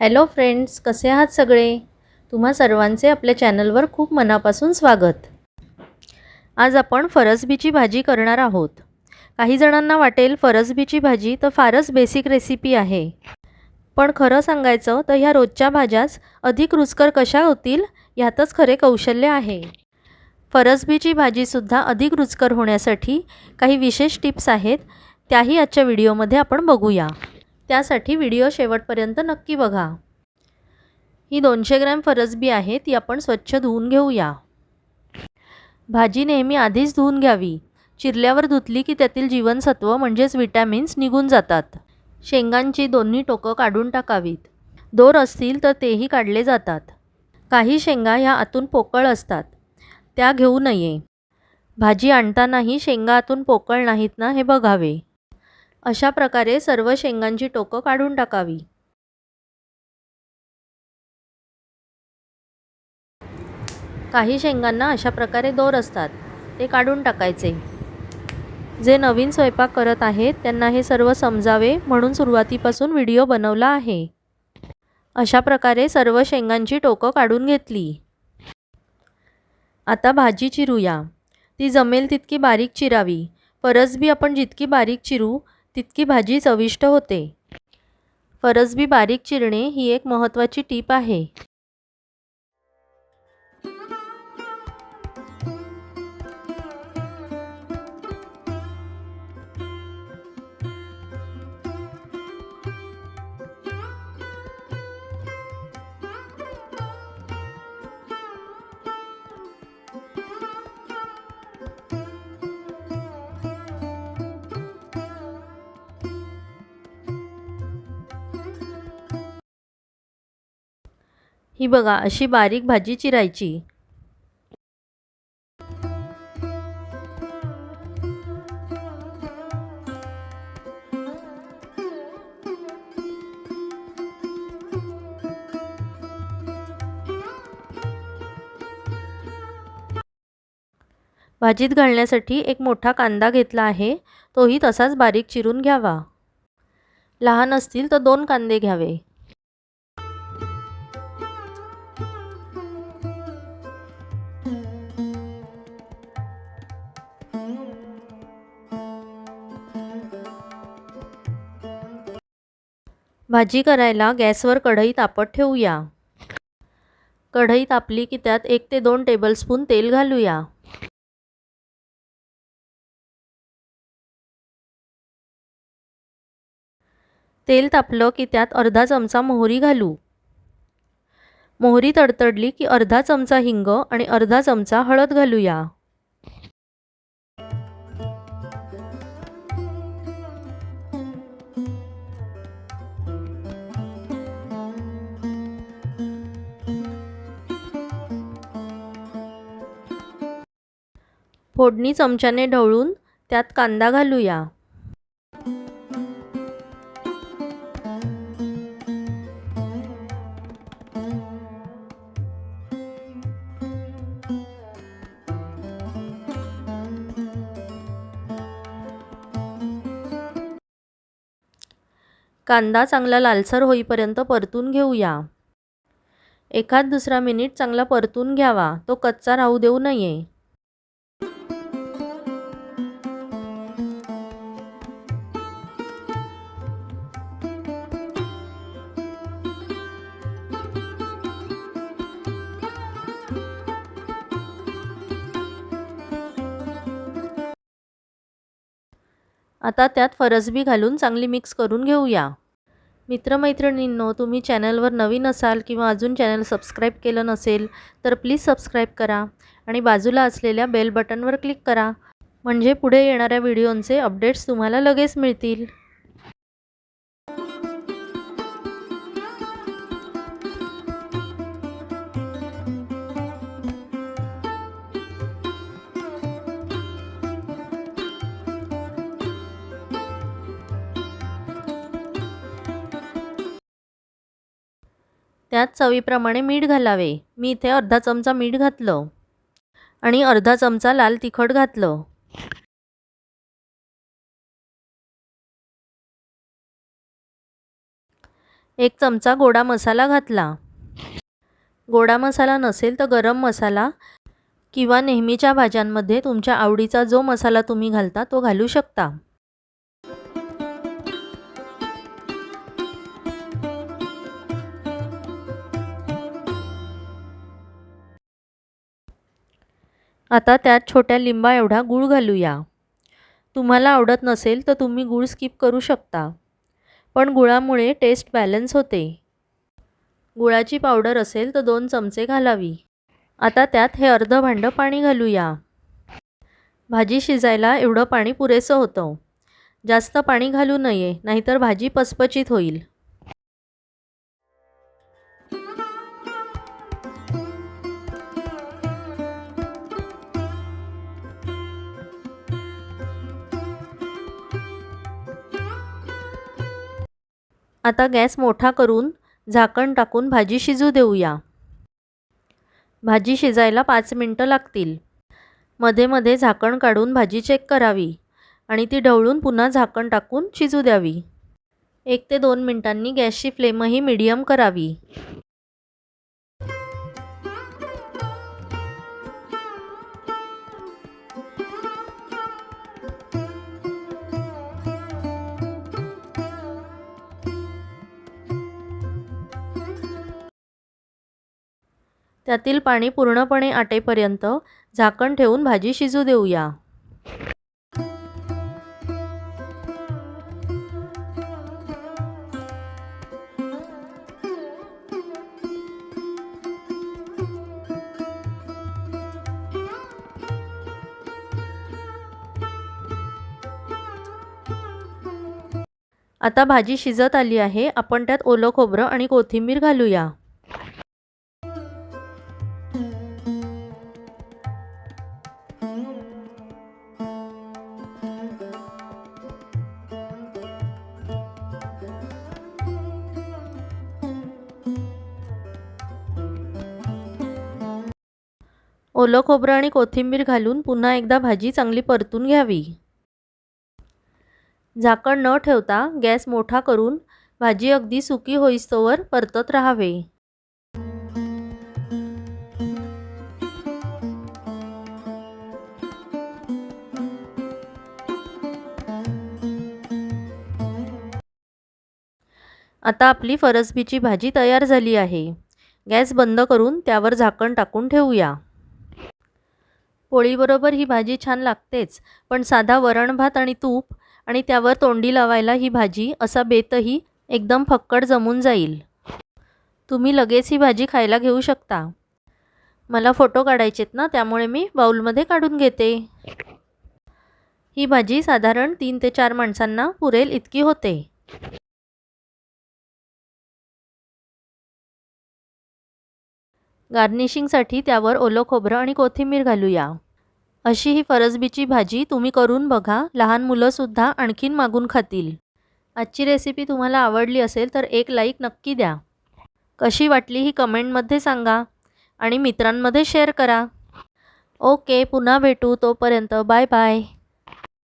Hello friends कसे आहात सगळे? तुम्हा सर्वांचे आपल्या चॅनलवर खूप मनापासून स्वागत. आज आपण फरसबीची भाजी करणार आहोत. काही जणांना वाटेल फरसबीची भाजी तर फारच बेसिक रेसिपी आहे. पण खरं सांगायचं तर ह्या रोजच्या भाज्याच अधिक रुचकर कशा होतील ह्यातच खरे कौशल्य आहे. फरसबीची भाजीसुद्धा अधिक रुचकर होण्यासाठी काही विशेष टिप्स आहेत त्याही आजच्या व्हिडिओमध्ये आपण बघूया. त्यासाठी व्हिडिओ शेवटपर्यंत नक्की बघा. ही दोनशे ग्रॅम फरसबी आहे ती आपण स्वच्छ धुवून घेऊया. भाजी नेहमी आधीच धुवून घ्यावी. चिरल्यावर धुतली की त्यातील जीवनसत्व म्हणजेच विटॅमिन्स निघून जातात. शेंगांची दोन्ही टोकं काढून टाकावीत. दोर असतील तर तेही काढले जातात. काही शेंगा ह्या आतून पोकळ असतात. त्या घेऊ नये. भाजी आणतानाही शेंगा आतून पोकळ नाहीत ना हे बघावे. अशा प्रकारे सर्व शेंगांची टोकं काढून टाकावी. काही शेंगांना अशा प्रकारे दोर असतात. ते काढून टाकायचे. जे नवीन स्वयंपाक करत आहेत त्यांना हे सर्व समजावे म्हणून सुरुवातीपासून व्हिडिओ बनवला आहे. अशा प्रकारे सर्व शेंगांची टोकं काढून घेतली. आता भाजी चिरूया. ती जमेल तितकी बारीक चिरावी. परसबी आपण जितकी बारीक चिरू तितकी भाजी चविष्ट होते. फरसबी बारीक चिरणे ही एक महत्त्वाची टीप आहे. ही बघा अशी बारीक भाजी चिरायची. भाजीत घालण्यासाठी एक मोठा कांदा घेतला आहे तोही तसाच बारीक चिरून घ्यावा. लहान असतील तर दोन कांदे घ्यावे. भाजी करायला गॅसवर कढई तापत ठेवूया. कढई तापली की त्यात एक ते दोन टेबलस्पून तेल घालूया. तेल तापलं की त्यात अर्धा चमचा मोहरी घालू. मोहरी तडतडली की अर्धा चमचा हिंग आणि अर्धा चमचा हळद घालूया. फोडणी चमच्याने ढवळून त्यात कांदा घालूया. कांदा चांगला लालसर होईपर्यंत परतून घेऊया. एखाद दुसरा मिनिट चांगला परतून घ्यावा. तो कच्चा राहू देऊ नये. आता त्यात फरसबी घालून चांगली मिक्स करून घेऊया. मित्रमैत्रिणींनो तुम्ही चॅनलवर नवीन असाल किंवा अजून चॅनल सबस्क्राईब केलं नसेल तर प्लीज सबस्क्राईब करा आणि बाजूला असलेल्या बेल बटनवर क्लिक करा. म्हणजे पुढे येणाऱ्या व्हिडिओंचे अपडेट्स तुम्हाला लगेच मिळतील. त्यात चवीप्रमाणे मीठ घालावे. मी इथे अर्धा चमचा मीठ घातलं. आणि अर्धा चमचा लाल तिखट घातलं. एक चमचा गोडा मसाला घातला. गोडा मसाला नसेल तर गरम मसाला किंवा नेहमीच्या भाज्यांमध्ये तुमच्या आवडीचा जो मसाला तुम्ही घालता तो घालू शकता. आता त्यात छोट्या लिंबा एवढा गूळ घालूया. तुम्हाला आवडत नसेल तर तुम्ही गूळ स्किप करू शकता. पण गुळामुळे टेस्ट बॅलन्स होते. गुळाची पावडर असेल तर दोन चमचे घालावी. आता त्यात हे अर्ध भांडं पाणी घालूया. भाजी शिजायला एवढं पाणी पुरेसं होतं. जास्त पाणी घालू नये नाहीतर भाजी पचपचित होईल. आता गॅस मोठा करून झाकण टाकून भाजी शिजू देऊया. भाजी शिजायला पाच मिनटं लागतील. मध्ये मध्ये झाकण काढून भाजी चेक करावी आणि ती ढवळून पुन्हा झाकण टाकून शिजू द्यावी. एक ते दोन मिनटांनी गॅसची फ्लेमही मिडियम करावी. त्यातील पाणी पूर्णपणे आटेपर्यंत झाकण ठेवून भाजी शिजू देऊया. आता भाजी शिजत आली आहे आपण त्यात ओलं खोबरं आणि कोथिंबीर घालूया. ओलं खोबरं आणि कोथिंबीर घालून पुन्हा एकदा भाजी चांगली परतून घ्यावी. झाकण न ठेवता गॅस मोठा करून भाजी अगदी सुकी होईस्तोवर परतत राहावे. आता आपली फरसबीची भाजी तयार झाली आहे. गॅस बंद करून त्यावर झाकण टाकून ठेवूया. पोळीबरोबर ही भाजी छान लागतेच. पण साधा वरण भात आणि तूप आणि त्यावर तोंडी लावायला ही भाजी असा बेतही एकदम फक्कड जमून जाईल. तुम्ही लगेच ही भाजी खायला घेऊ शकता. मला फोटो काढायचेत ना त्यामुळे मी बाऊलमध्ये काढून घेते. ही भाजी साधारण तीन ते चार माणसांना पुरेल इतकी होते. गार्निशिंगसाठी त्यावर ओलं खोबरं आणि कोथिंबीर घालूया. अशी ही फरसबीची भाजी तुम्ही करून बघा लहान मुलंसुद्धा आणखीन मागून खातील. आजची रेसिपी तुम्हाला आवडली असेल तर एक लाईक नक्की द्या. कशी वाटली ही कमेंटमध्ये सांगा आणि मित्रांमध्ये शेअर करा. ओके पुन्हा भेटू तोपर्यंत बाय बाय